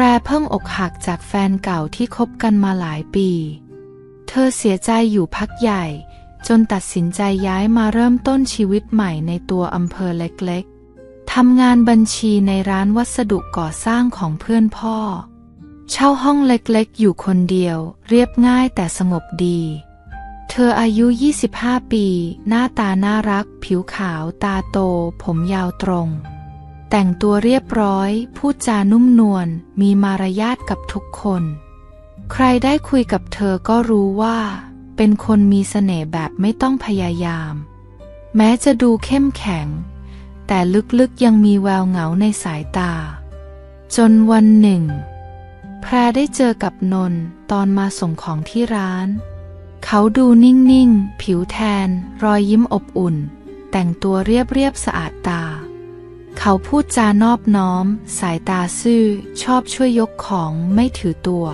รเพิ่งอกหักจากแฟนเก่าที่คบกันมาหลายปี เธอเสียใจอยู่พักใหญ่ จนตัดสินใจย้ายมาเริ่มต้นชีวิตใหม่ในตัวอำเภอเล็กๆ ทำงานบัญชีในร้านวัสดุก่อสร้างของเพื่อนพ่อ เช่าห้องเล็กๆ อยู่คนเดียว เรียบง่ายแต่สงบดี เธออายุ 25 ปี หน้าตาน่ารัก ผิวขาว ตาโต ผมยาวตรง แต่งตัวเรียบร้อย พูดจานุ่มนวล มีมารยาทกับทุกคน ใครได้คุยกับเธอก็รู้ว่า เป็นคนมีเสน่ห์แบบไม่ต้องพยายาม แม้จะดูเข้มแข็ง แต่ลึกๆยังมีแววเหงาในสายตา จนวันหนึ่ง แพรได้เจอกับนนท์ตอนมาส่งของที่ร้าน เขาดูนิ่ง ๆ ผิวแทน รอยยิ้มอบอุ่น แต่งตัวเรียบ ๆ สะอาดตา เขาพูดจานอบน้อม สายตาซื่อ ชอบช่วยยกของไม่ถือตัว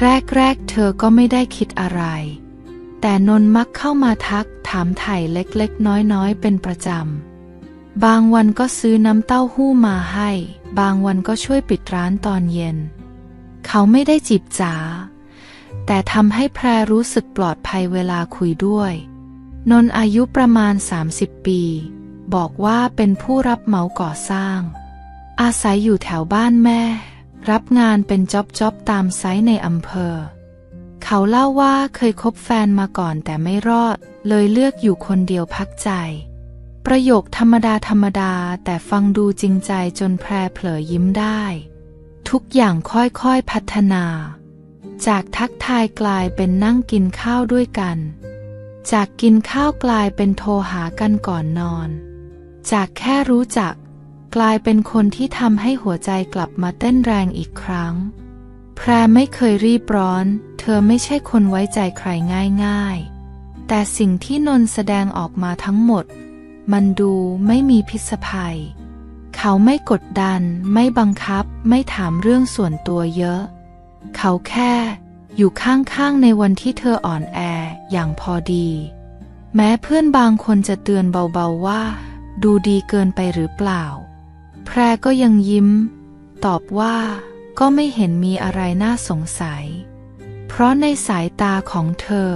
แรกๆเธอก็ไม่ได้คิดอะไร แต่นนท์มักเข้ามาทักถามไถ่เล็กๆ น้อยๆ เป็นประจำ บางวันก็ซื้อน้ำเต้าหู้มาให้ บางวันก็ช่วยปิดร้านตอนเย็น เขาไม่ได้จีบจ๋า แต่ทำให้แพรรู้สึกปลอดภัยเวลาคุยด้วย นนท์อายุประมาณ 30 ปี บอกว่าเป็นผู้รับเหมาก่อสร้าง อาศัยอยู่แถวบ้านแม่ รับงานเป็นจ็อบจ็อบๆตามไซต์ในอำเภอ เขาเล่าว่าเคยคบแฟนมาก่อนแต่ไม่รอด เลยเลือกอยู่คนเดียวพักใจ ประโยคธรรมดาธรรมดาแต่ฟังดูจริงใจจนแพรเผลอยิ้มได้ ทุกอย่างค่อยๆพัฒนา จากทักทายกลายเป็นนั่งกินข้าวด้วยกันจากกินข้าวกลายเป็นโทรหากันก่อนนอน จากแค่รู้จัก กลายเป็นคนที่ทำให้หัวใจกลับมาเต้นแรงอีกครั้ง แพรไม่เคยรีบร้อน เธอไม่ใช่คนไว้ใจใครง่ายๆ แต่สิ่งที่นนแสดงออกมาทั้งหมด มันดูไม่มีพิษภัย เขาไม่กดดัน ไม่บังคับ ไม่ถามเรื่องส่วนตัวเยอะ เขาแค่อยู่ข้างๆในวันที่เธออ่อนแออย่างพอดี แม้เพื่อนบางคนจะเตือนเบาๆว่า ดูดีเกินไปหรือเปล่า แพรก็ยังยิ้ม ตอบว่าก็ไม่เห็นมีอะไรน่าสงสัย เพราะในสายตาของเธอ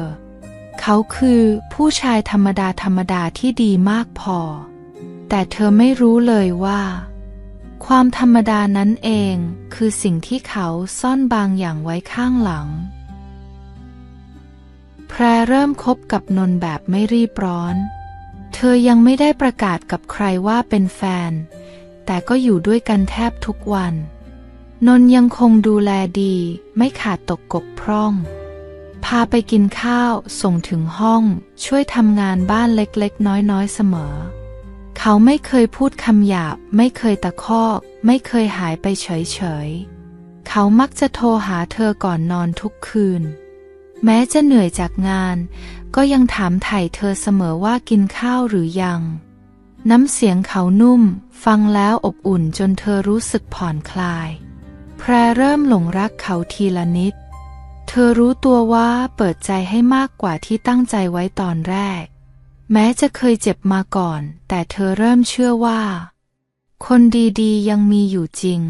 เขาคือผู้ชายธรรมดาธรรมดาที่ดีมากพอ แต่เธอไม่รู้เลยว่า ความธรรมดานั้นเองคือสิ่งที่เขาซ่อนบางอย่างไว้ข้างหลัง แพรเริ่มคบกับนนท์แบบไม่รีบร้อน เธอยังไม่ได้ประกาศกับใครว่าเป็นแฟน แต่ก็อยู่ด้วยกันแทบทุกวัน นนท์ยังคงดูแลดี ไม่ขาดตกกบพร่อง พาไปกินข้าว ส่งถึงห้อง ช่วยทำงานบ้านเล็กๆ น้อยๆ เสมอ เขาไม่เคยพูดคำหยาบ ไม่เคยตะคอก ไม่เคยหายไปเฉยๆ เขามักจะโทรหาเธอก่อนนอนทุกคืน แม้จะเหนื่อยจากงาน ก็ยังถามไถ่เธอเสมอว่ากินข้าวหรือยัง น้ำเสียงเขานุ่ม ฟังแล้วอบอุ่นจนเธอรู้สึกผ่อนคลาย แพรเริ่มหลงรักเขาทีละนิด เธอรู้ตัวว่าเปิดใจให้มากกว่าที่ตั้งใจไว้ตอนแรก แม้จะเคยเจ็บมาก่อน แต่เธอเริ่มเชื่อว่า คนดีๆ ยังมีอยู่จริง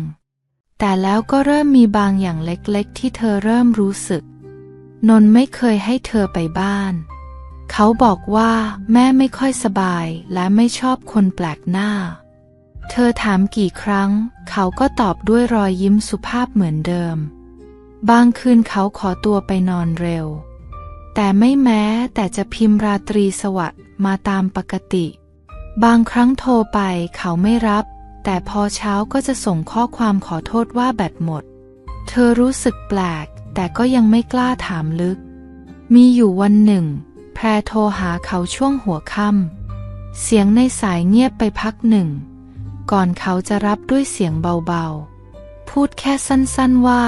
แต่แล้วก็เริ่มมีบางอย่างเล็กๆ ที่เธอเริ่มรู้สึก นนไม่เคยให้เธอไปบ้าน เขาบอกว่าแม่ไม่ค่อยสบายและไม่ชอบคนแปลกหน้า เธอถามกี่ครั้ง เขาก็ตอบด้วยรอยยิ้มสุภาพเหมือนเดิม บางคืนเขาขอตัวไปนอนเร็ว แต่ไม่แม้แต่จะพิมพ์ราตรีสวัสดิ์มาตามปกติ บางครั้งโทรไปเขาไม่รับ แต่พอเช้าก็จะส่งข้อความขอโทษว่าแบตหมด เธอรู้สึกแปลก แต่ก็ยังไม่กล้าถามลึก มีอยู่วันหนึ่ง แพรโทรหาเขาช่วงหัวค่ำเสียงในสายเงียบไปพักหนึ่ง ก่อนเขาจะรับด้วยเสียงเบาๆ พูดแค่สั้นๆว่า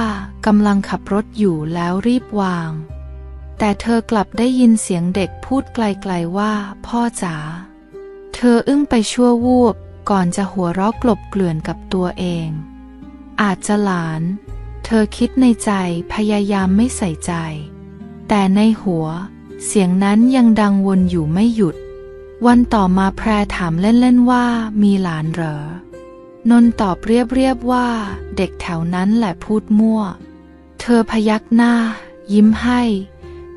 กำลังขับรถอยู่แล้วรีบวาง แต่เธอกลับได้ยินเสียงเด็กพูดไกลๆว่า พ่อจ๋า เธออึ้งไปชั่ววูบก่อนจะหัวเราะกลบเกลื่อนกับตัวเอง อาจจะหลาน อคิดในใจพยายามไม่ใส่ใจ แต่ในหัว เสียงนั้นยังดังวนอยู่ไม่หยุด วันต่อมาแพรถามเล่นๆว่ามีหลานเหรอนนท์ตอบเรียบๆว่า เด็กแถวนั้นแหละพูดมั่ว เธอพยักหน้า ยิ้มให้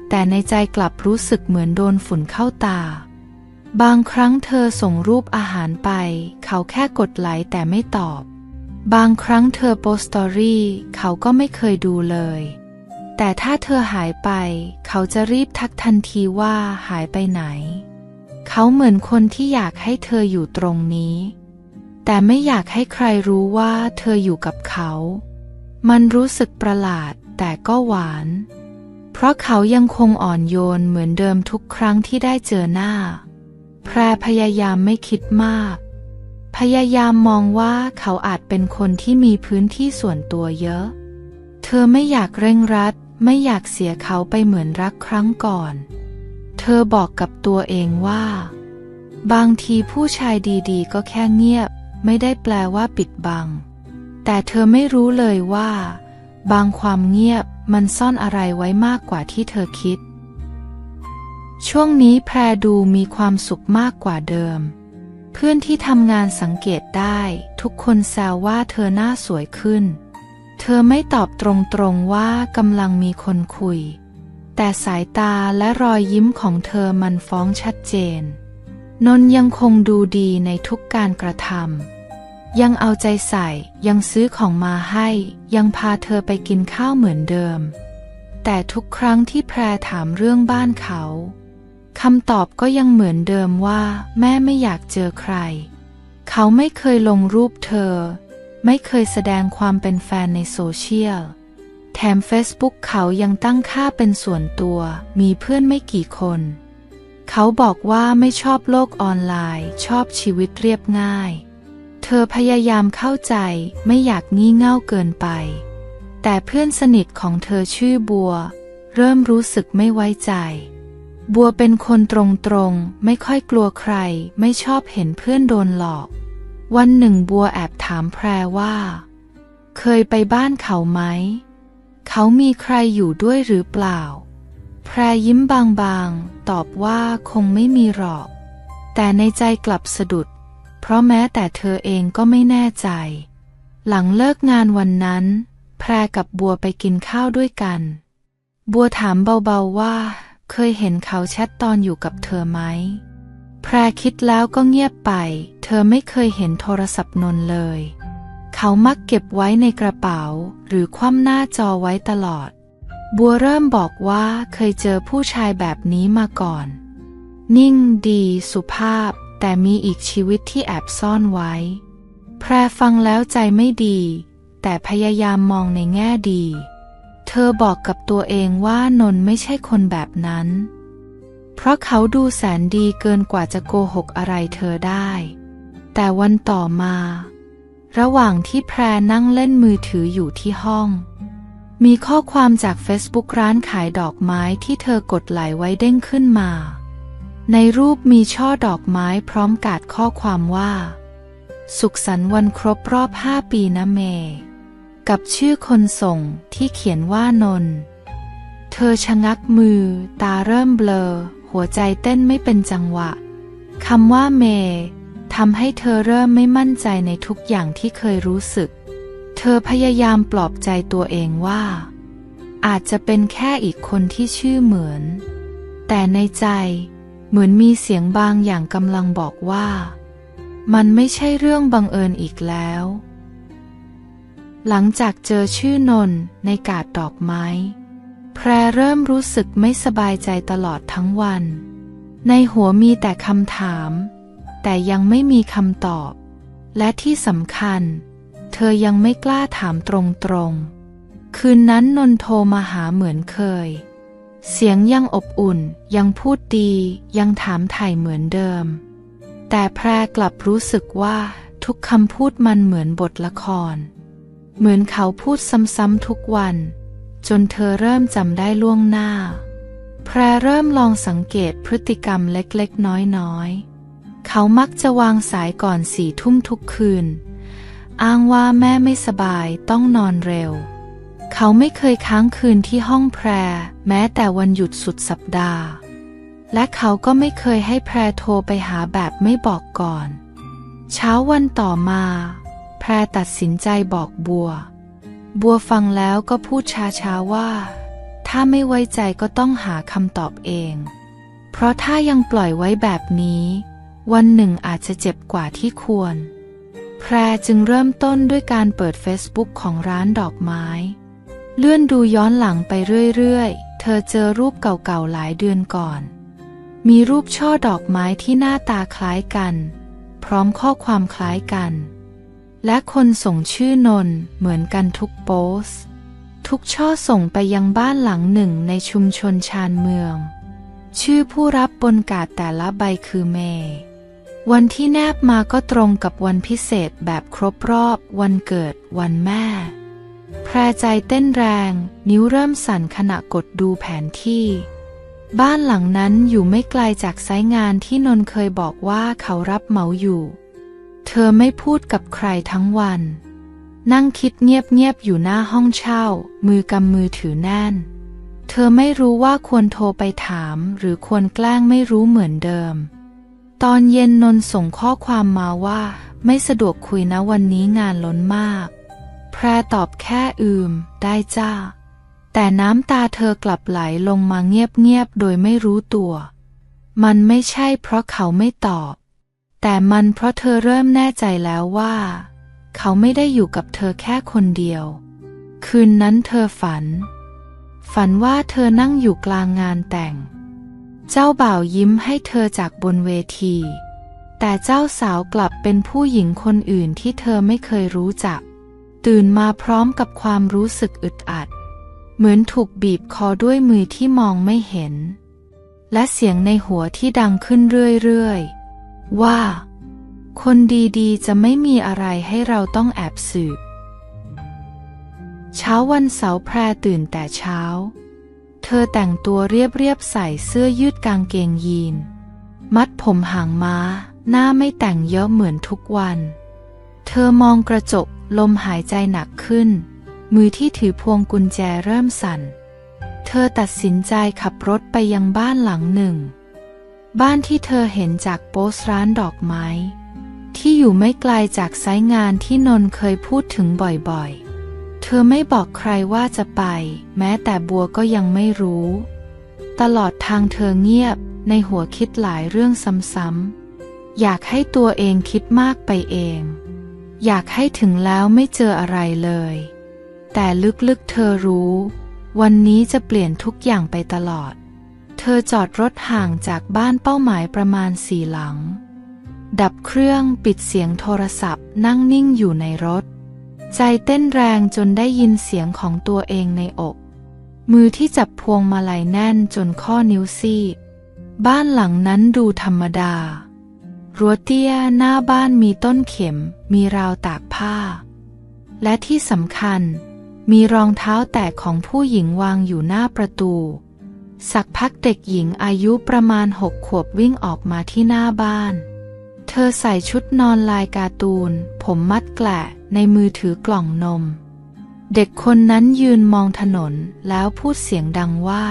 แต่ในใจกลับรู้สึกเหมือนโดนฝุ่นเข้าตา บางครั้งเธอส่งรูปอาหารไป เขาแค่กดไลค์แต่ไม่ตอบ บางครั้งเธอโพสต์สตอรี่เขาก็ไม่เคยดูเลย แต่ถ้าเธอหายไป เขาจะรีบทักทันทีว่าหายไปไหน เขาเหมือนคนที่อยากให้เธออยู่ตรงนี้ แต่ไม่อยากให้ใครรู้ว่าเธออยู่กับเขา มันรู้สึกประหลาดแต่ก็หวาน เพราะเขายังคงอ่อนโยนเหมือนเดิมทุกครั้งที่ได้เจอหน้า แพรพยายามไม่คิดมาก พยายามมองว่าเขาอาจเป็นคนที่มีพื้นที่ส่วนตัวเยอะ เธอไม่อยากเร่งรัด ไม่อยากเสียเขาไปเหมือนรักครั้งก่อน เธอบอกกับตัวเองว่า บางทีผู้ชายดีๆ ก็แค่เงียบ ไม่ได้แปลว่าปิดบัง แต่เธอไม่รู้เลยว่า บางความเงียบมันซ่อนอะไรไว้มากกว่าที่เธอคิด ช่วงนี้แพรดูมีความสุขมากกว่าเดิม เพื่อนที่ทำงานสังเกตได้ทุกคนแซวว่าเธอหน้าสวยขึ้น เธอไม่ตอบตรงๆว่ากำลังมีคนคุย แต่สายตาและรอยยิ้มของเธอมันฟ้องชัดเจน นนยังคงดูดีในทุกการกระทำยังเอาใจใส่ยังซื้อของมาให้ ยังพาเธอไปกินข้าวเหมือนเดิม แต่ทุกครั้งที่แพรถามเรื่องบ้านเขา คำตอบก็ยังเหมือนเดิมว่า แม่ไม่อยากเจอใคร เขาไม่เคยลงรูปเธอ ไม่เคยแสดงความเป็นแฟนในโซเชียล แถม Facebook เขายังตั้งค่าเป็นส่วนตัว มีเพื่อนไม่กี่คน เขาบอกว่าไม่ชอบโลกออนไลน์ ชอบชีวิตเรียบง่าย เธอพยายามเข้าใจไม่อยากงี่เง่าเกินไป แต่เพื่อนสนิทของเธอชื่อบัว เริ่มรู้สึกไม่ไว้ใจ บัวเป็นคนตรงๆ ไม่ค่อยกลัวใคร ไม่ชอบเห็นเพื่อนโดนหลอก วันหนึ่งบัวแอบถามแพรว่า เคยไปบ้านเขาไหม เขามีใครอยู่ด้วยหรือเปล่า แพรยิ้มบางๆ ตอบว่าคงไม่มีหรอก แต่ในใจกลับสะดุด เพราะแม้แต่เธอเองก็ไม่แน่ใจ หลังเลิกงานวันนั้น แพรกับบัวไปกินข้าวด้วยกัน บัวถามเบาๆว่า เคยเห็นเขาแชทตอนอยู่กับเธอไหม แพรคิดแล้วก็เงียบไป เธอไม่เคยเห็นโทรศัพท์นนเลย เขามักเก็บไว้ในกระเป๋า หรือคว่ำหน้าจอไว้ตลอด บัวเริ่มบอกว่าเคยเจอผู้ชายแบบนี้มาก่อน นิ่งดีสุภาพ แต่มีอีกชีวิตที่แอบซ่อนไว้ แพรฟังแล้วใจไม่ดี แต่พยายามมองในแง่ดี อบอกกับตัวเองว่านนไม่ใช่คนแบบนั้น เพราะเขาดูแสนดีเกินกว่าจะโกหกอะไรเธอได้ แต่วันต่อมา ระหว่างที่แพรนั่งเล่นมือถืออยู่ที่ห้อง มีข้อความจาก Facebook ร้านขายดอกไม้ที่เธอกดไหลไว้เด้งขึ้นมา ในรูปมีช่อดอกไม้พร้อมกาดข้อความว่า สุขสันต์วันครบรอบห้าปีนะเมย์ กับชื่อคนส่งที่เขียนว่านน เธอชะงักมือ ตาเริ่มเบลอ หัวใจเต้นไม่เป็นจังหวะคำว่าเมทำให้เธอเริ่มไม่มั่นใจในทุกอย่างที่เคยรู้สึก เธอพยายามปลอบใจตัวเองว่า อาจจะเป็นแค่อีกคนที่ชื่อเหมือน แต่ในใจเหมือนมีเสียงบางอย่างกำลังบอกว่า มันไม่ใช่เรื่องบังเอิญอีกแล้ว หลังจากเจอชื่อนนในกาดดอกไม้ แพรเริ่มรู้สึกไม่สบายใจตลอดทั้งวัน ในหัวมีแต่คำถาม แต่ยังไม่มีคำตอบ และที่สำคัญ เธอยังไม่กล้าถามตรงๆ คืนนั้นนนโทรมาหาเหมือนเคย เสียงยังอบอุ่นยังพูดดียังถามไถ่เหมือนเดิม แต่แพรกลับรู้สึกว่าทุกคำพูดมันเหมือนบทละคร เหมือนเขาพูดซ้ำๆทุกวัน จนเธอเริ่มจำได้ล่วงหน้า แพรเริ่มลองสังเกตพฤติกรรมเล็กๆ น้อยๆ เขามักจะวางสายก่อนสี่ทุ่มทุกคืน อ้างว่าแม่ไม่สบายต้องนอนเร็ว เขาไม่เคยค้างคืนที่ห้องแพร แม้แต่วันหยุดสุดสัปดาห์ และเขาก็ไม่เคยให้แพรโทรไปหาแบบไม่บอกก่อน เช้าวันต่อมา พรตัดสินใจบอกบัว บัวฟังแล้วก็พูดช้าๆว่า ถ้าไม่ไว้ใจก็ต้องหาคำตอบเอง เพราะถ้ายังปล่อยไว้แบบนี้ วันหนึ่งอาจจะเจ็บกว่าที่ควร แพรจึงเริ่มต้นด้วยการเปิด Facebook ของร้านดอกไม้ เลื่อนดูย้อนหลังไปเรื่อยๆ เธอเจอรูปเก่าๆหลายเดือนก่อน มีรูปช่อดอกไม้ที่หน้าตาคล้ายกัน พร้อมข้อความคล้ายกัน และคนส่งชื่อนนเหมือนกันทุกโพส์ทุกช่อส่งไปยังบ้านหลังหนึ่งในชุมชนชานเมือง ชื่อผู้รับบนกาดแต่ละใบคือเมย์วันที่แนบมาก็ตรงกับวันพิเศษแบบครบรอบ วันเกิด วันแม่ แพรใจเต้นแรง นิ้วเริ่มสั่นขณะกดดูแผนที่ บ้านหลังนั้นอยู่ไม่ไกลจากไซงานที่นนเคยบอกว่าเขารับเหมาอยู่ เธอไม่พูดกับใครทั้งวัน นั่งคิดเงียบๆอยู่หน้าห้องเช่า มือกำมือถือแน่น เธอไม่รู้ว่าควรโทรไปถาม หรือควรแกล้งไม่รู้เหมือนเดิม ตอนเย็นนนท์ส่งข้อความมาว่า ไม่สะดวกคุยนะวันนี้งานล้นมาก แพรตอบแค่อืม ได้จ้า แต่น้ำตาเธอกลับไหลลงมาเงียบๆโดยไม่รู้ตัว มันไม่ใช่เพราะเขาไม่ตอบ แต่มันเพราะเธอเริ่มแน่ใจแล้วว่า เขาไม่ได้อยู่กับเธอแค่คนเดียว คืนนั้นเธอฝัน ฝันว่าเธอนั่งอยู่กลางงานแต่ง เจ้าบ่าวยิ้มให้เธอจากบนเวที แต่เจ้าสาวกลับเป็นผู้หญิงคนอื่นที่เธอไม่เคยรู้จัก ตื่นมาพร้อมกับความรู้สึกอึดอัด เหมือนถูกบีบคอด้วยมือที่มองไม่เห็น และเสียงในหัวที่ดังขึ้นเรื่อยๆ ว่า คนดีๆ จะไม่มีอะไรให้เราต้องแอบสืบ เช้าวันเสาร์แพรตื่นแต่เช้า เธอแต่งตัวเรียบๆใส่เสื้อยืดกางเกงยีน มัดผมหางม้า หน้าไม่แต่งเยอะเหมือนทุกวัน เธอมองกระจกลมหายใจหนักขึ้น มือที่ถือพวงกุญแจเริ่มสั่น เธอตัดสินใจขับรถไปยังบ้านหลังหนึ่ง บ้านที่เธอเห็นจากโปสร้านดอกไม้ ที่อยู่ไม่ไกลจากไซต์งานที่นนเคยพูดถึงบ่อยๆ เธอไม่บอกใครว่าจะไป แม้แต่บัวก็ยังไม่รู้ ตลอดทางเธอเงียบในหัวคิดหลายเรื่องซ้ำๆ อยากให้ตัวเองคิดมากไปเอง อยากให้ถึงแล้วไม่เจออะไรเลย แต่ลึกๆเธอรู้ วันนี้จะเปลี่ยนทุกอย่างไปตลอด ธอจอดรถห่างจากบ้านเป้าหมายประมาณสี่หลัง ดับเครื่องปิดเสียงโทรศัพท์นั่งนิ่งอยู่ในรถ ใจเต้นแรงจนได้ยินเสียงของตัวเองในอก มือที่จับพวงมาลัยแน่นจนข้อนิ้วซีดบ้านหลังนั้นดูธรรมดา รั้วเตี้ยหน้าบ้านมีต้นเข็ม มีราวตากผ้า และที่สำคัญ มีรองเท้าแตะของผู้หญิงวางอยู่หน้าประตู สักพักเด็กหญิงอายุประมาณหกขวบวิ่งออกมาที่หน้าบ้าน เธอใส่ชุดนอนลายการ์ตูน ผมมัดแกละในมือถือกล่องนม เด็กคนนั้นยืนมองถนนแล้วพูดเสียงดังว่า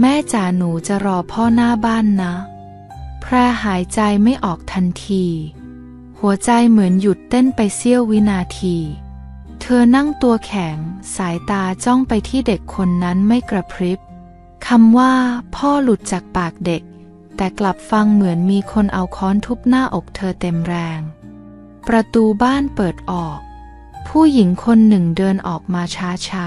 แม่จ๋าหนูจะรอพ่อหน้าบ้านนะ แพรหายใจไม่ออกทันที หัวใจเหมือนหยุดเต้นไปเสี้ยววินาทีเธอนั่งตัวแข็ง สายตาจ้องไปที่เด็กคนนั้นไม่กระพริบ คำว่า พ่อหลุดจากปากเด็ก แต่กลับฟังเหมือนมีคนเอาค้อนทุบหน้าอกเธอเต็มแรง ประตูบ้านเปิดออก ผู้หญิงคนหนึ่งเดินออกมาช้า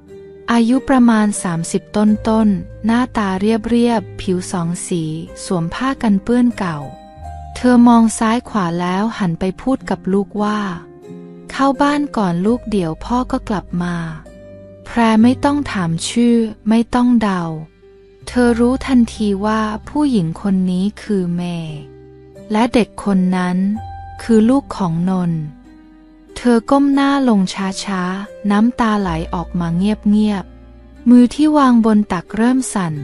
ๆอายุประมาณ 30 ต้นต้นๆหน้าตาเรียบเรียบๆผิวสองสี สวมผ้ากันเปื้อนเก่า เธอมองซ้ายขวาแล้วหันไปพูดกับลูกว่า เข้าบ้านก่อนลูกเดี๋ยวพ่อก็กลับมา แพรไม่ต้องถามชื่อ ไม่ต้องเดา เธอรู้ทันทีว่าผู้หญิงคนนี้คือเมย์และเด็กคนนั้นคือลูกของนนท์เธอก้มหน้าลงช้าๆ น้ำตาไหลออกมาเงียบๆ มือที่วางบนตักเริ่มสั่น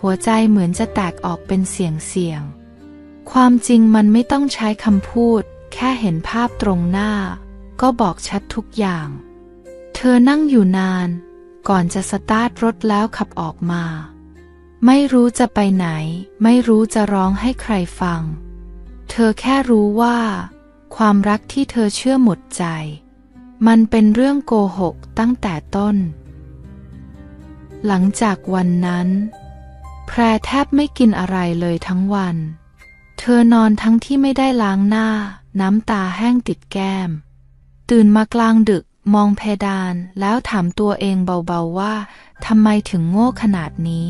หัวใจเหมือนจะแตกออกเป็นเสียงเสียงๆความจริงมันไม่ต้องใช้คำพูด แค่เห็นภาพตรงหน้า ก็บอกชัดทุกอย่าง เธอนั่งอยู่นาน ก่อนจะสตาร์ทรถแล้วขับออกมา ไม่รู้จะไปไหน ไม่รู้จะร้องให้ใครฟัง เธอแค่รู้ว่า ความรักที่เธอเชื่อหมดใจ มันเป็นเรื่องโกหกตั้งแต่ต้น หลังจากวันนั้น แพรแทบไม่กินอะไรเลยทั้งวัน เธอนอนทั้งที่ไม่ได้ล้างหน้า น้ำตาแห้งติดแก้ม ตื่นมากลางดึก มองเพดานแล้วถามตัวเองเบาๆว่าทำไมถึงโง่ขนาดนี้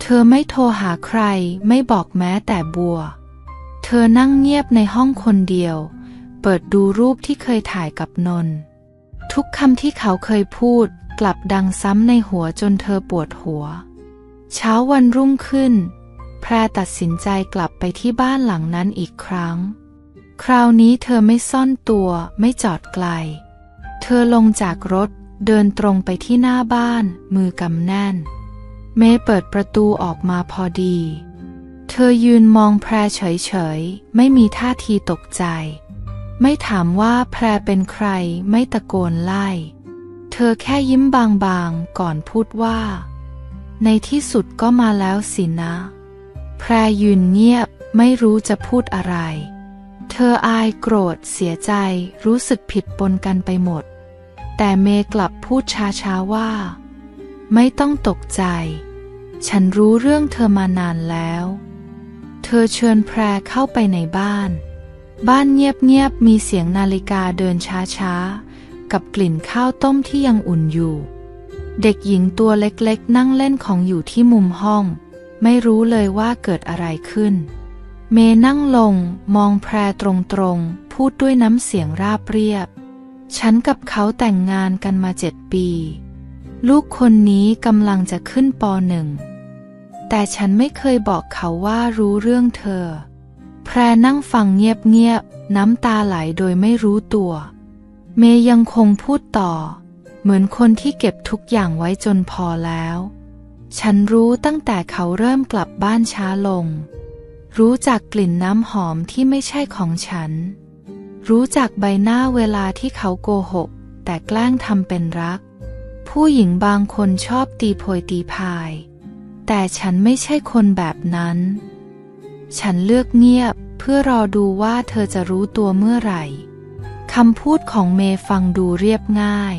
เธอไม่โทรหาใครไม่บอกแม้แต่บัว เธอนั่งเงียบในห้องคนเดียว เปิดดูรูปที่เคยถ่ายกับนนท์ทุกคำที่เขาเคยพูดกลับดังซ้ำในหัวจนเธอปวดหัว เช้าวันรุ่งขึ้น แพรตัดสินใจกลับไปที่บ้านหลังนั้นอีกครั้ง คราวนี้เธอไม่ซ่อนตัวไม่จอดไกล เธอลงจากรถเดินตรงไปที่หน้าบ้าน มือกำแน่น เมย์เปิดประตูออกมาพอดี เธอยืนมองแพรเฉยๆ ไม่มีท่าทีตกใจ ไม่ถามว่าแพรเป็นใครไม่ตะโกนไล่ เธอแค่ยิ้มบางๆ ก่อนพูดว่า ในที่สุดก็มาแล้วสินะ แพรยืนเงียบไม่รู้จะพูดอะไร เธออายโกรธเสียใจรู้สึกผิดปนกันไปหมด แต่เมย์กลับพูดช้าๆว่า ไม่ต้องตกใจ ฉันรู้เรื่องเธอมานานแล้ว เธอเชิญแพรเข้าไปในบ้าน บ้านเงียบๆมีเสียงนาฬิกาเดินช้าๆ กับกลิ่นข้าวต้มที่ยังอุ่นอยู่ เด็กหญิงตัวเล็กๆ นั่งเล่นของอยู่ที่มุมห้อง ไม่รู้เลยว่าเกิดอะไรขึ้น เมนั่งลง มองแพรตรงๆ พูดด้วยน้ำเสียงราบเรียบ ฉันกับเขาแต่งงานกันมาเจ็ดปี ลูกคนนี้กำลังจะขึ้นปหนึ่ง แต่ฉันไม่เคยบอกเขาว่ารู้เรื่องเธอ แพรนั่งฟังเงียบๆ น้ำตาไหลโดยไม่รู้ตัว เมย์ยังคงพูดต่อ เหมือนคนที่เก็บทุกอย่างไว้จนพอแล้ว ฉันรู้ตั้งแต่เขาเริ่มกลับบ้านช้าลง รู้จักกลิ่นน้ำหอมที่ไม่ใช่ของฉัน รู้จักใบหน้าเวลาที่เขาโกหก แต่แกล้งทำเป็นรัก ผู้หญิงบางคนชอบตีโพยตีพาย แต่ฉันไม่ใช่คนแบบนั้น ฉันเลือกเงียบเพื่อรอดูว่าเธอจะรู้ตัวเมื่อไหร่คำพูดของเมย์ฟังดูเรียบง่าย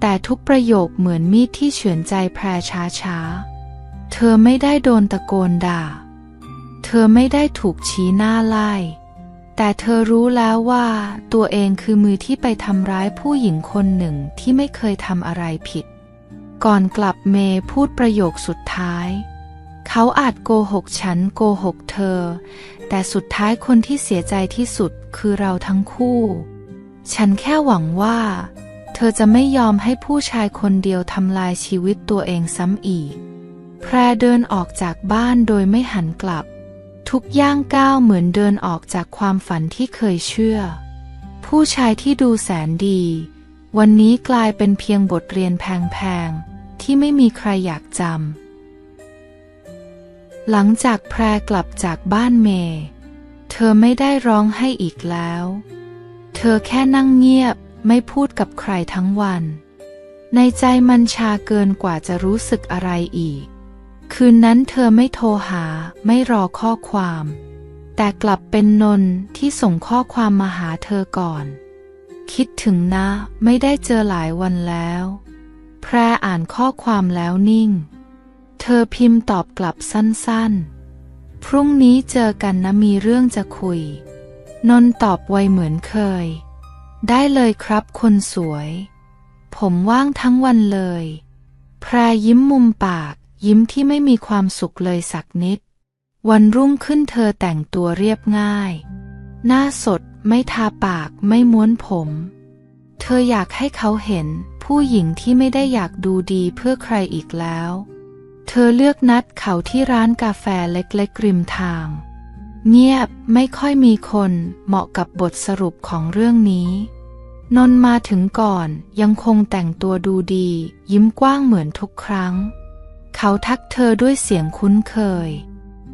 แต่ทุกประโยคเหมือนมีดที่เฉือนใจแพรช้าช้าเธอไม่ได้โดนตะโกนด่า เธอไม่ได้ถูกชี้หน้าไล่ แต่เธอรู้แล้วว่าตัวเองคือมือที่ไปทำร้ายผู้หญิงคนหนึ่งที่ไม่เคยทำอะไรผิด ก่อนกลับเมย์พูดประโยคสุดท้าย เขาอาจโกหกฉันโกหกเธอ แต่สุดท้ายคนที่เสียใจที่สุดคือเราทั้งคู่ ฉันแค่หวังว่า เธอจะไม่ยอมให้ผู้ชายคนเดียวทำลายชีวิตตัวเองซ้ำอีก แพรเดินออกจากบ้านโดยไม่หันกลับ ทุกย่างก้าวเหมือนเดินออกจากความฝันที่เคยเชื่อ ผู้ชายที่ดูแสนดี วันนี้กลายเป็นเพียงบทเรียนแพงๆ ที่ไม่มีใครอยากจำ หลังจากแพรกลับจากบ้านเมย์เธอไม่ได้ร้องให้อีกแล้ว เธอแค่นั่งเงียบไม่พูดกับใครทั้งวัน ในใจมันชาเกินกว่าจะรู้สึกอะไรอีก คืนนั้นเธอไม่โทรหาไม่รอข้อความ แต่กลับเป็นนนที่ส่งข้อความมาหาเธอก่อน คิดถึงนะไม่ได้เจอหลายวันแล้ว แพรอ่านข้อความแล้วนิ่ง เธอพิมพ์ตอบกลับสั้นๆ พรุ่งนี้เจอกันนะมีเรื่องจะคุย นนตอบไวเหมือนเคย ได้เลยครับคนสวย ผมว่างทั้งวันเลย แพรยิ้มมุมปาก ยิ้มที่ไม่มีความสุขเลยสักนิด วันรุ่งขึ้นเธอแต่งตัวเรียบง่าย หน้าสดไม่ทาปากไม่ม้วนผม เธออยากให้เขาเห็นผู้หญิงที่ไม่ได้อยากดูดีเพื่อใครอีกแล้ว เธอเลือกนัดเขาที่ร้านกาแฟเล็กๆริมทาง เงียบไม่ค่อยมีคนเหมาะกับบทสรุปของเรื่องนี้นนมาถึงก่อนยังคงแต่งตัวดูดี ยิ้มกว้างเหมือนทุกครั้ง เขาทักเธอด้วยเสียงคุ้นเคย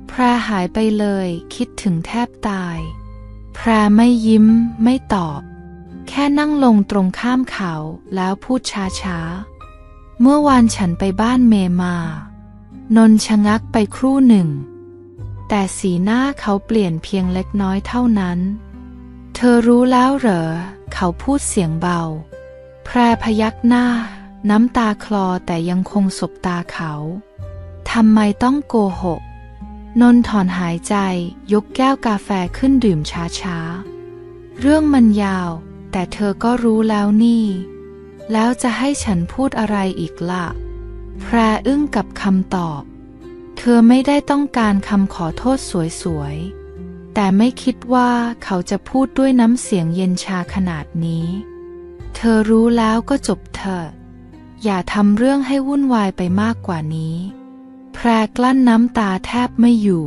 แพรหายไปเลยคิดถึงแทบตาย แพรไม่ยิ้มไม่ตอบ แค่นั่งลงตรงข้ามเขาแล้วพูดช้าๆ เมื่อวานฉันไปบ้านเมมา นนชะงักไปครู่หนึ่ง แต่สีหน้าเขาเปลี่ยนเพียงเล็กน้อยเท่านั้น เธอรู้แล้วเหรอ เขาพูดเสียงเบา แพรพยักหน้า น้ำตาคลอแต่ยังคงสบตาเขา ทำไมต้องโกหก นนท์ถอนหายใจยกแก้วกาแฟขึ้นดื่มช้าๆ เรื่องมันยาว แต่เธอก็รู้แล้วนี่ แล้วจะให้ฉันพูดอะไรอีกละ่ะ แพรอึ้งกับคำตอบ เธอไม่ได้ต้องการคำขอโทษสวยๆ แต่ไม่คิดว่าเขาจะพูดด้วยน้ำเสียงเย็นชาขนาดนี้ เธอรู้แล้วก็จบเถอะ อย่าทำเรื่องให้วุ่นวายไปมากกว่านี้ แพรกลั้นน้ำตาแทบไม่อยู่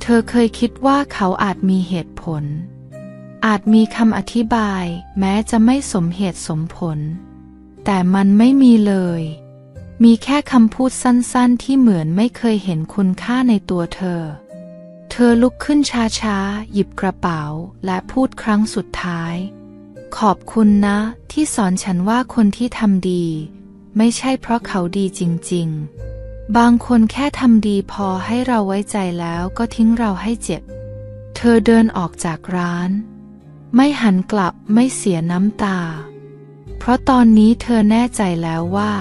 เธอเคยคิดว่าเขาอาจมีเหตุผล อาจมีคำอธิบาย แม้จะไม่สมเหตุสมผล แต่มันไม่มีเลย มีแค่คำพูดสั้นๆ ที่เหมือนไม่เคยเห็นคุณค่าในตัวเธอ เธอลุกขึ้นช้าๆ หยิบกระเป๋าและพูดครั้งสุดท้าย ขอบคุณนะที่สอนฉันว่าคนที่ทำดี ไม่ใช่เพราะเขาดีจริง ๆ บางคนแค่ทำดีพอให้เราไว้ใจแล้วก็ทิ้งเราให้เจ็บ เธอเดินออกจากร้าน ไม่หันกลับไม่เสียน้ำตา เพราะตอนนี้เธอแน่ใจแล้วว่า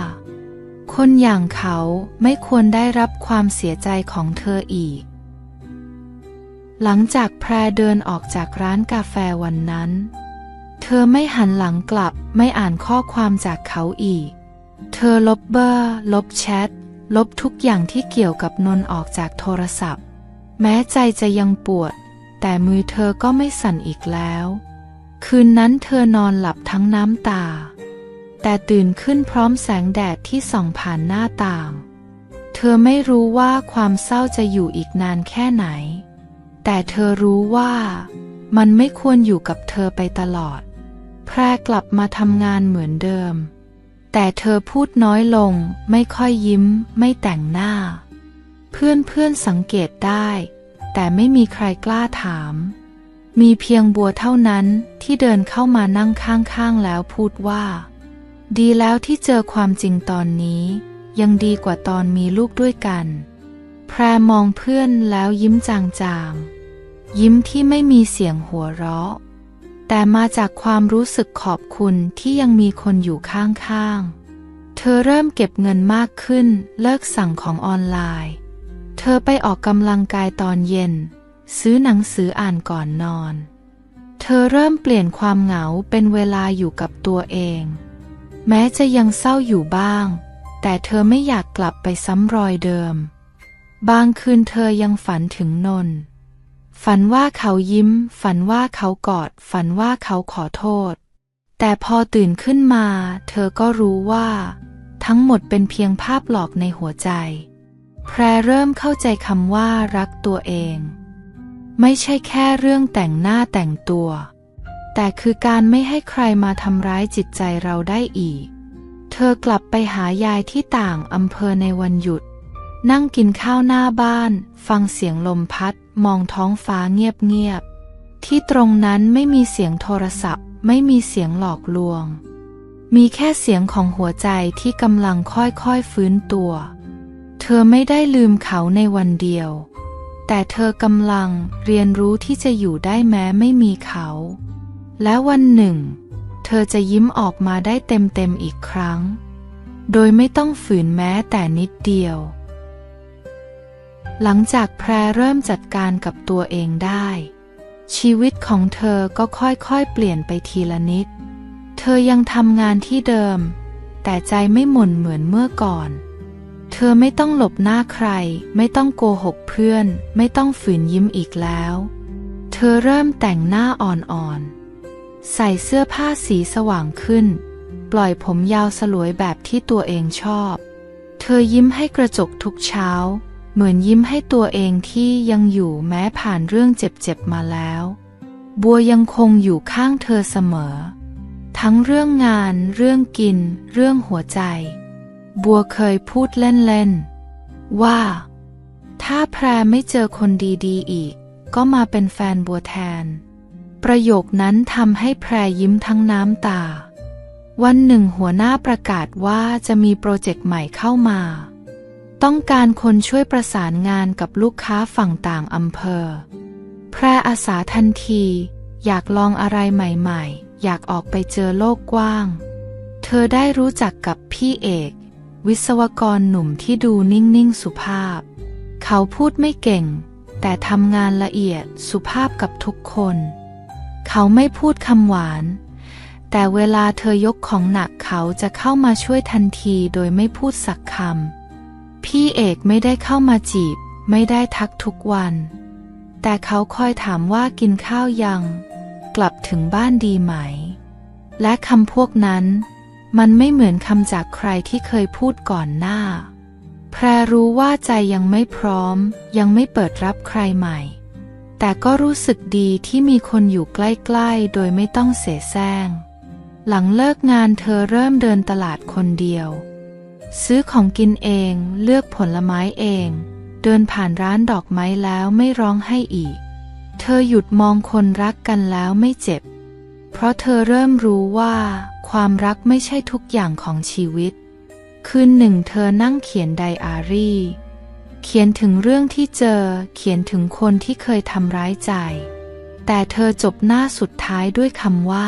คนอย่างเขาไม่ควรได้รับความเสียใจของเธออีก หลังจากแพรเดินออกจากร้านกาแฟวันนั้น เธอไม่หันหลังกลับไม่อ่านข้อความจากเขาอีก เธอลบเบอร์ ลบแชท ลบทุกอย่างที่เกี่ยวกับนนออกจากโทรศัพท์ แม้ใจจะยังปวด แต่มือเธอก็ไม่สั่นอีกแล้ว คืนนั้นเธอนอนหลับทั้งน้ำตา แต่ตื่นขึ้นพร้อมแสงแดดที่ส่องผ่านหน้าต่าง เธอไม่รู้ว่าความเศร้าจะอยู่อีกนานแค่ไหน แต่เธอรู้ว่ามันไม่ควรอยู่กับเธอไปตลอด แพรกลับมาทำงานเหมือนเดิม แต่เธอพูดน้อยลง ไม่ค่อยยิ้ม ไม่แต่งหน้า เพื่อนเพื่อนสังเกตได้ แต่ไม่มีใครกล้าถาม มีเพียงบัวเท่านั้นที่เดินเข้ามานั่งข้างๆแล้วพูดว่า ดีแล้วที่เจอความจริงตอนนี้ ยังดีกว่าตอนมีลูกด้วยกัน แพรมองเพื่อนแล้วยิ้มจางๆ ยิ้มที่ไม่มีเสียงหัวเราะ แต่มาจากความรู้สึกขอบคุณที่ยังมีคนอยู่ข้างๆ เธอเริ่มเก็บเงินมากขึ้นเลิกสั่งของออนไลน์ เธอไปออกกำลังกายตอนเย็น ซื้อหนังสืออ่านก่อนนอน เธอเริ่มเปลี่ยนความเหงาเป็นเวลาอยู่กับตัวเอง แม้จะยังเศร้าอยู่บ้าง แต่เธอไม่อยากกลับไปซ้ำรอยเดิม บางคืนเธอยังฝันถึงนนท์ ฝันว่าเขายิ้ม ฝันว่าเขากอด ฝันว่าเขาขอโทษ แต่พอตื่นขึ้นมา เธอก็รู้ว่า ทั้งหมดเป็นเพียงภาพหลอกในหัวใจ แพรเริ่มเข้าใจคำว่ารักตัวเอง ไม่ใช่แค่เรื่องแต่งหน้าแต่งตัว แต่คือการไม่ให้ใครมาทำร้ายจิตใจเราได้อีก เธอกลับไปหายายที่ต่างอำเภอในวันหยุด นั่งกินข้าวหน้าบ้าน ฟังเสียงลมพัด มองท้องฟ้าเงียบๆ ที่ตรงนั้นไม่มีเสียงโทรศัพท์ ไม่มีเสียงหลอกลวง มีแค่เสียงของหัวใจที่กำลังค่อยๆฟื้นตัว เธอไม่ได้ลืมเขาในวันเดียว แต่เธอกำลังเรียนรู้ที่จะอยู่ได้แม้ไม่มีเขา และวันหนึ่ง เธอจะยิ้มออกมาได้เต็มๆอีกครั้ง โดยไม่ต้องฝืนแม้แต่นิดเดียว หลังจากแพรเริ่มจัดการกับตัวเองได้ ชีวิตของเธอก็ค่อยๆเปลี่ยนไปทีละนิด เธอยังทำงานที่เดิม แต่ใจไม่หม่นเหมือนเมื่อก่อน เธอไม่ต้องหลบหน้าใคร ไม่ต้องโกหกเพื่อน ไม่ต้องฝืนยิ้มอีกแล้ว เธอเริ่มแต่งหน้าอ่อนๆ ใส่เสื้อผ้าสีสว่างขึ้น ปล่อยผมยาวสลวยแบบที่ตัวเองชอบ เธอยิ้มให้กระจกทุกเช้า เหมือนยิ้มให้ตัวเองที่ยังอยู่แม้ผ่านเรื่องเจ็บๆมาแล้ว บัวยังคงอยู่ข้างเธอเสมอ ทั้งเรื่องงาน เรื่องกิน เรื่องหัวใจ บัวเคยพูดเล่นๆ ว่า ถ้าแพรไม่เจอคนดีๆ อีก ก็มาเป็นแฟนบัวแทน ประโยคนั้นทำให้แพรยิ้มทั้งน้ำตา วันหนึ่งหัวหน้าประกาศว่าจะมีโปรเจกต์ใหม่เข้ามา ต้องการคนช่วยประสานงานกับลูกค้าฝั่งต่างอำเภอ แพร่อาสาทันที อยากลองอะไรใหม่ๆ อยากออกไปเจอโลกกว้าง เธอได้รู้จักกับพี่เอก วิศวกรหนุ่มที่ดูนิ่งๆสุภาพ เขาพูดไม่เก่ง แต่ทำงานละเอียดสุภาพกับทุกคน เขาไม่พูดคำหวาน แต่เวลาเธอยกของหนักเขาจะเข้ามาช่วยทันทีโดยไม่พูดสักคำ พี่เอกไม่ได้เข้ามาจีบ ไม่ได้ทักทุกวัน แต่เขาคอยถามว่ากินข้าวยัง กลับถึงบ้านดีไหม และคำพวกนั้น มันไม่เหมือนคำจากใครที่เคยพูดก่อนหน้า แพรรู้ว่าใจยังไม่พร้อม ยังไม่เปิดรับใครใหม่ แต่ก็รู้สึกดีที่มีคนอยู่ใกล้ๆ โดยไม่ต้องเสแสร้ง หลังเลิกงานเธอเริ่มเดินตลาดคนเดียว ซื้อของกินเองเลือกผลไม้เอง เดินผ่านร้านดอกไม้แล้วไม่ร้องให้อีก เธอหยุดมองคนรักกันแล้วไม่เจ็บ เพราะเธอเริ่มรู้ว่า ความรักไม่ใช่ทุกอย่างของชีวิต คืนหนึ่งเธอนั่งเขียนไดอารี่ เขียนถึงเรื่องที่เจอ เขียนถึงคนที่เคยทำร้ายใจ แต่เธอจบหน้าสุดท้ายด้วยคำว่า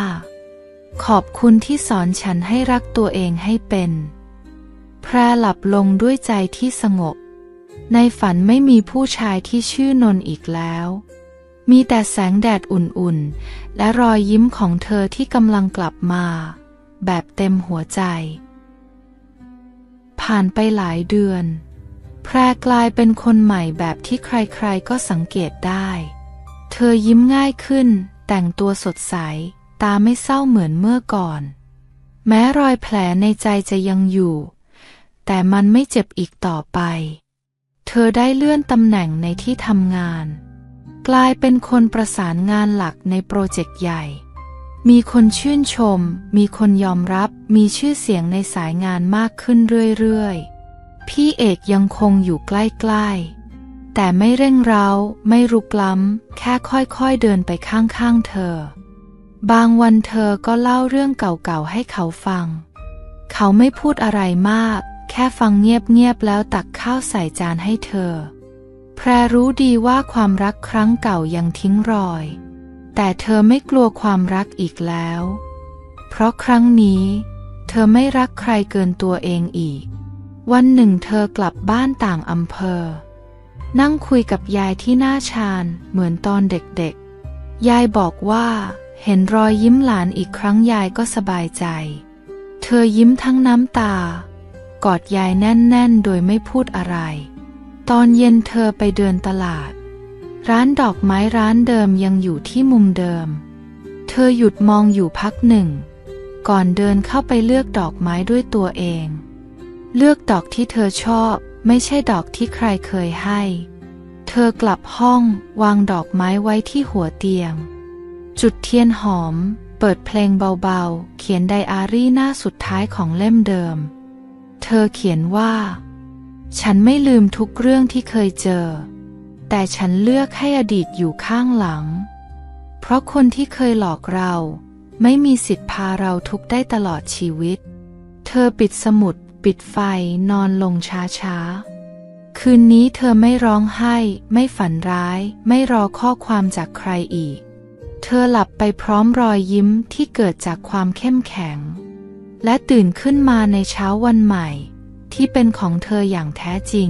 ขอบคุณที่สอนฉันให้รักตัวเองให้เป็น แพรหลับลงด้วยใจที่สงบ ในฝันไม่มีผู้ชายที่ชื่อนนท์อีกแล้ว มีแต่แสงแดดอุ่นๆ และรอยยิ้มของเธอที่กำลังกลับมา แบบเต็มหัวใจ ผ่านไปหลายเดือน แพรกลายเป็นคนใหม่แบบที่ใครๆก็สังเกตได้ เธอยิ้มง่ายขึ้น แต่งตัวสดใส ตาไม่เศร้าเหมือนเมื่อก่อน แม้รอยแผลในใจจะยังอยู่ แต่มันไม่เจ็บอีกต่อไป เธอได้เลื่อนตำแหน่งในที่ทำงาน กลายเป็นคนประสานงานหลักในโปรเจกต์ใหญ่ มีคนชื่นชม มีคนยอมรับ มีชื่อเสียงในสายงานมากขึ้นเรื่อยๆ พี่เอกยังคงอยู่ใกล้ๆ แต่ไม่เร่งเร้า ไม่รุกล้ำ แค่ค่อยๆเดินไปข้างๆเธอ บางวันเธอก็เล่าเรื่องเก่าๆให้เขาฟัง เขาไม่พูดอะไรมาก แค่ฟังเงียบๆแล้วตักข้าวใส่จานให้เธอ แพรรู้ดีว่าความรักครั้งเก่ายังทิ้งรอย แต่เธอไม่กลัวความรักอีกแล้ว เพราะครั้งนี้ เธอไม่รักใครเกินตัวเองอีก วันหนึ่งเธอกลับบ้านต่างอำเภอ นั่งคุยกับยายที่หน้าชานเหมือนตอนเด็กๆ ยายบอกว่าเห็นรอยยิ้มหลานอีกครั้งยายก็สบายใจ เธอยิ้มทั้งน้ำตา กอดยายแน่นๆ โดยไม่พูดอะไร ตอนเย็นเธอไปเดินตลาด ร้านดอกไม้ร้านเดิมยังอยู่ที่มุมเดิม เธอหยุดมองอยู่พักหนึ่ง ก่อนเดินเข้าไปเลือกดอกไม้ด้วยตัวเอง เลือกดอกที่เธอชอบ ไม่ใช่ดอกที่ใครเคยให้ เธอกลับห้องวางดอกไม้ไว้ที่หัวเตียง จุดเทียนหอม เปิดเพลงเบาๆ เขียนไดอารี่หน้าสุดท้ายของเล่มเดิม เธอเขียนว่า ฉันไม่ลืมทุกเรื่องที่เคยเจอ แต่ฉันเลือกให้อดีตอยู่ข้างหลัง เพราะคนที่เคยหลอกเรา ไม่มีสิทธิ์พาเราทุกได้ตลอดชีวิต เธอปิดสมุด ปิดไฟนอนลงช้าๆ คืนนี้เธอไม่ร้องไห้ ไม่ฝันร้าย ไม่รอข้อความจากใครอีก เธอหลับไปพร้อมรอยยิ้มที่เกิดจากความเข้มแข็ง และตื่นขึ้นมาในเช้าวันใหม่ ที่เป็นของเธออย่างแท้จริง